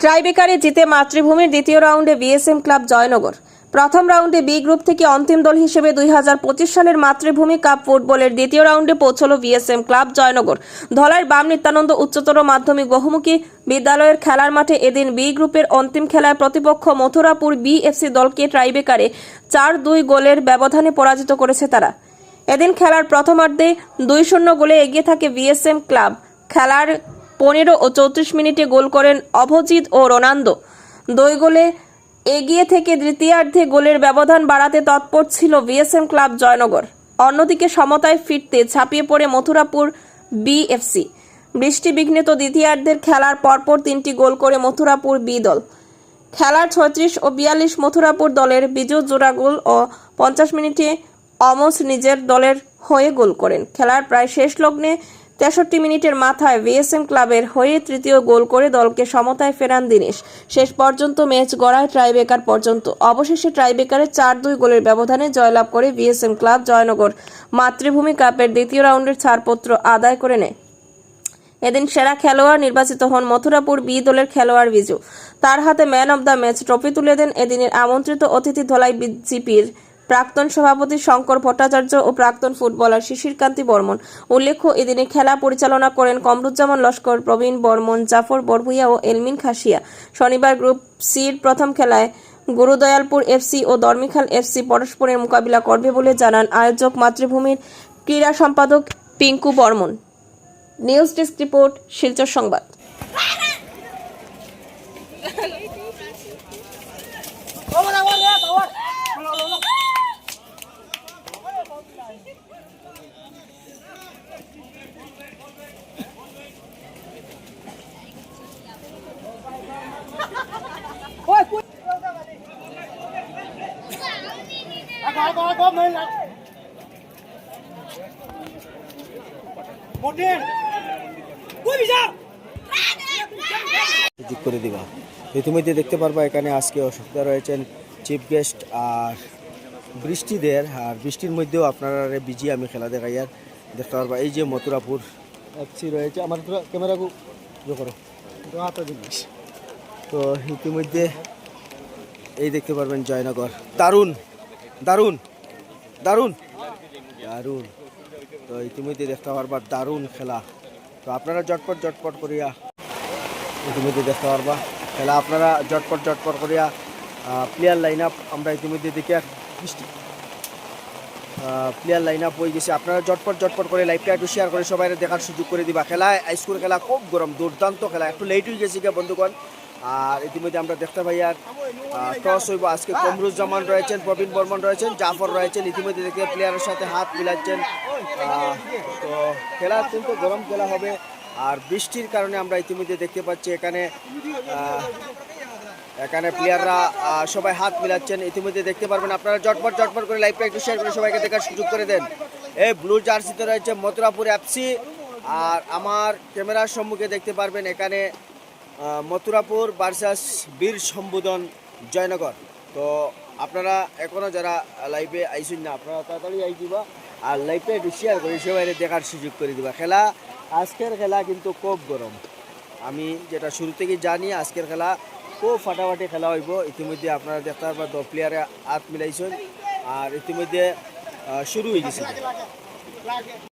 ট্রাইবেকারে জিতে মাতৃভূমির দ্বিতীয় রাউন্ডে বিএসএম ক্লাব জয়নগর। প্রথম রাউন্ডে বি গ্রুপ থেকে অন্তিম দল হিসেবে দুই হাজার পঁচিশ সালের মাতৃভূমি কাপ ফুটবলের দ্বিতীয় রাউন্ডে পৌঁছল বিএসএম ক্লাব জয়নগর। ধলাইর বাম নিত্যানন্দ উচ্চতর মাধ্যমিক বহুমুখী বিদ্যালয়ের খেলার মাঠে এদিন বি গ্রুপের অন্তিম খেলায় প্রতিপক্ষ মথুরাপুর বিএফসি দলকে ট্রাইবেকারে চার দুই গোলের ব্যবধানে পরাজিত করেছে তারা। এদিন খেলার প্রথমার্ধে দুই শূন্য গোলে এগিয়ে থাকে বিএসএম ক্লাব। খেলার পনেরো ও চৌত্রিশ মিনিটে গোল করেন অভজিৎ ও রোনান্দো। দুই গোলে এগিয়ে থেকে দ্বিতীয়ার্ধে গোলের ব্যবধান বাড়াতে তৎপর ছিল বিএসএম ক্লাব জয়নগর। অন্যদিকে সমতায় ফিরতে ছাপিয়ে পড়ে মথুরাপুর বিএফসি। বৃষ্টি বিঘ্নিত দ্বিতীয়ার্ধের খেলার পরপর তিনটি গোল করে মথুরাপুর বি দল। খেলার ছত্রিশ ও বিয়াল্লিশ মথুরাপুর দলের বিজু জোড়া গোল ও পঞ্চাশ মিনিটে অমস নিজের দলের হয়ে গোল করেন। খেলার প্রায় শেষ লগ্নে তেষট্টি মিনিটের মাথায় ভিএসএম ক্লাবের হয়ে তৃতীয় গোল করে দলকে সমতায় ফেরান দিনেশ। শেষ পর্যন্ত ম্যাচ গড়ায় ট্রাইবেকার পর্যন্ত। অবশেষে ট্রাইবেকারে চার দুই গোলের ব্যবধানে জয়লাভ করে ভিএসএম ক্লাব জয়নগর। মাতৃভূমি কাপের দ্বিতীয় রাউন্ডের ছাড়পত্র আদায় করে নেয়। এদিন সেরা খেলোয়াড় নির্বাচিত হন মথুরাপুর বি দলের খেলোয়াড় বিজু। তার হাতে man of the match trophy তুলে দেন এদিনের আমন্ত্রিত অতিথি ধলাই বিজেপির প্রাক্তন সভাপতি শঙ্কর ভট্টাচার্য ও প্রাক্তন ফুটবলার শিশির কান্তি বর্মন। উল্লেখ্য, এদিনে খেলা পরিচালনা করেন কমরুজ্জামান লস্কর, প্রবীণ বর্মন, জাফর বরভুইয়া ও এলমিন খাসিয়া। শনিবার গ্রুপ সির প্রথম খেলায় গুরুদয়ালপুর এফসি ও দর্মিখাল এফসি পরস্পরের মোকাবিলা করবে বলে জানান আয়োজক মাতৃভূমির ক্রীড়া সম্পাদক Pinku Barman. News desk report, Silchar সংবাদ। করে দিবা। ইতিমধ্যে দেখতে পারবা এখানে আজকে অসুবিধা রয়েছেন চিফ গেস্ট আর বৃষ্টিদের আর বৃষ্টির মধ্যেও আপনারা বিজি আমি খেলা দেখাই আর দেখতে পারবা এই যে মথুরাপুর এফসি রয়েছে। আমার ক্যামেরা ইয়ে করো। জিনিস তো ইতিমধ্যে এই দেখতে পারবেন জয়নগর। দারুণ! দারুণ দারুণ। দারুণ। তো ইতিমধ্যে দেখতে পারবা দারুণ খেলা। তো আপনারা জটপট জটপট করিয়া ইতিমধ্যে দেখতে পারবা খেলা। আপনারা জটপট জটপট করিয়া প্লেয়ার লাইন আপ আমরা ইতিমধ্যে দেখে প্লেয়ার লাইন আপ হয়ে গেছে। আপনারা জটপট জটপট করে লাইভটা একটু শেয়ার করে সবাই দেখার সুযোগ করে দিবা। খেলা স্কুল খেলা খুব গরম, দুর্দান্ত খেলা। একটু লেট হয়ে গেছে গিয়ে, বন্ধুগণ। আর ইতিমধ্যে আমরা দেখতে পাই আর টস হইব আজকে কমরুজ্জামান রয়েছেন, প্রবীণ বর্মন রয়েছেন, জাফর রয়েছেন, ইতিমধ্যে দেখতে প্লেয়ারের সাথে হাত মিলাচ্ছেন। তো খেলা অত্যন্ত গরম খেলা হবে আর বৃষ্টির কারণে আমরা ইতিমধ্যে দেখতে পাচ্ছি এখানে এখানে প্লেয়াররা সবাই হাত মিলাচ্ছেন। ইতিমধ্যে দেখতে পারবেন আপনারা, জটপট জটপট করে লাইভটা একটু শেয়ার করে সবাইকে দেখার সুযোগ করে দেন। এই ব্লু জার্সিতে রয়েছে মথুরাপুর অ্যাপসি আর আমার ক্যামেরার সম্মুখে দেখতে পারবেন এখানে মথুরাপুর বার্সাস বীর সম্বোধন জয়নগর। তো আপনারা এখনও যারা লাইভে আইসুন না, আপনারা তাড়াতাড়ি আই দিবা আর লাইভটা একটু শেয়ার করে সবাই দেখার সুযোগ করে দিবা। খেলা, আজকের খেলা কিন্তু খুব গরম। আমি যেটা শুরু থেকে জানি, আজকের খেলা খুব ফাটাফাটি খেলা হইব। ইতিমধ্যে আপনারা দেখতে পারবেন দশ প্লেয়ারে হাত মিলাইছেন। আর ইতিমধ্যে শুরু হয়ে গেছে।